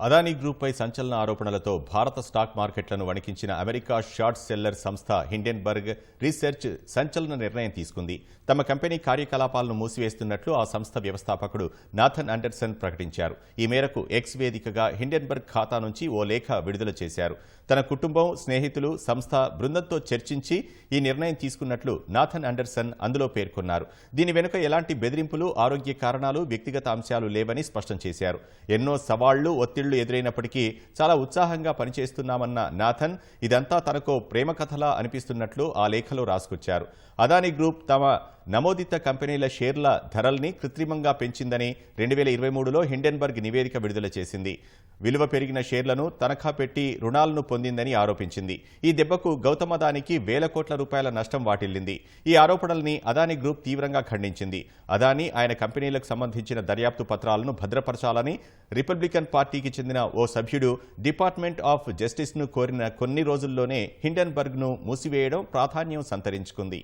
అదానీ గ్రూప్పై సంచలన ఆరోపణలతో భారత స్టాక్ మార్కెట్లను వణికించిన అమెరికా షార్ట్ సెల్లర్ సంస్థ హిండెన్బర్గ్ రీసెర్చ్ సంచలన నిర్ణయం తీసుకుంది. తమ కంపెనీ కార్యకలాపాలను మూసివేస్తున్నట్లు ఆ సంస్థ వ్యవస్థాపకుడు నాథన్ అండర్సన్ ప్రకటించారు. ఈ మేరకు ఎక్స్ వేదికగా హిండెన్బర్గ్ ఖాతా నుంచి ఓ లేఖ విడుదల చేశారు. తన కుటుంబం స్నేహితులు సంస్థ బృందంతో చర్చించి ఈ నిర్ణయం తీసుకున్నట్లు నాథన్ అండర్సన్ అందులో పేర్కొన్నారు. దీని వెనుక ఎలాంటి బెదిరింపులు ఆరోగ్య కారణాలు వ్యక్తిగత అంశాలు లేవని స్పష్టం చేశారు. ఎన్నో సవాళ్ళు ఒత్తిళ్ళు ఎదురైనప్పటికీ చాలా ఉత్సాహంగా పనిచేస్తున్నామన్న నాథన్ ఇదంతా తనకో ప్రేమ కథలా అనిపిస్తున్నట్లు ఆ లేఖలో రాసుకొచ్చారు. అదానీ గ్రూప్ తమ నమోదిత కంపెనీల షేర్ల ధరల్ని కృత్రిమంగా పెంచిందని రెండు వేల ఇరవై మూడులో హిండెన్బర్గ్ నివేదిక విడుదల చేసింది. విలువ పెరిగిన షేర్లను తనఖా పెట్టి రుణాలను పొందిందని ఆరోపించింది. ఈ దెబ్బకు గౌతమ్ అదానికి వేల కోట్ల రూపాయల నష్టం వాటిల్లింది. ఈ ఆరోపణల్ని అదానీ గ్రూప్ తీవ్రంగా ఖండించింది. అదానీ ఆయన కంపెనీలకు సంబంధించిన దర్యాప్తు పత్రాలను భద్రపరచాలని రిపబ్లికన్ పార్టీకి చెందిన ఓ సభ్యుడు డిపార్ట్మెంట్ ఆఫ్ జస్టిస్ను కోరిన కొన్ని రోజుల్లోనే హిండెన్బర్గ్ను మూసివేయడం ప్రాధాన్యం సంతరించుకుంది.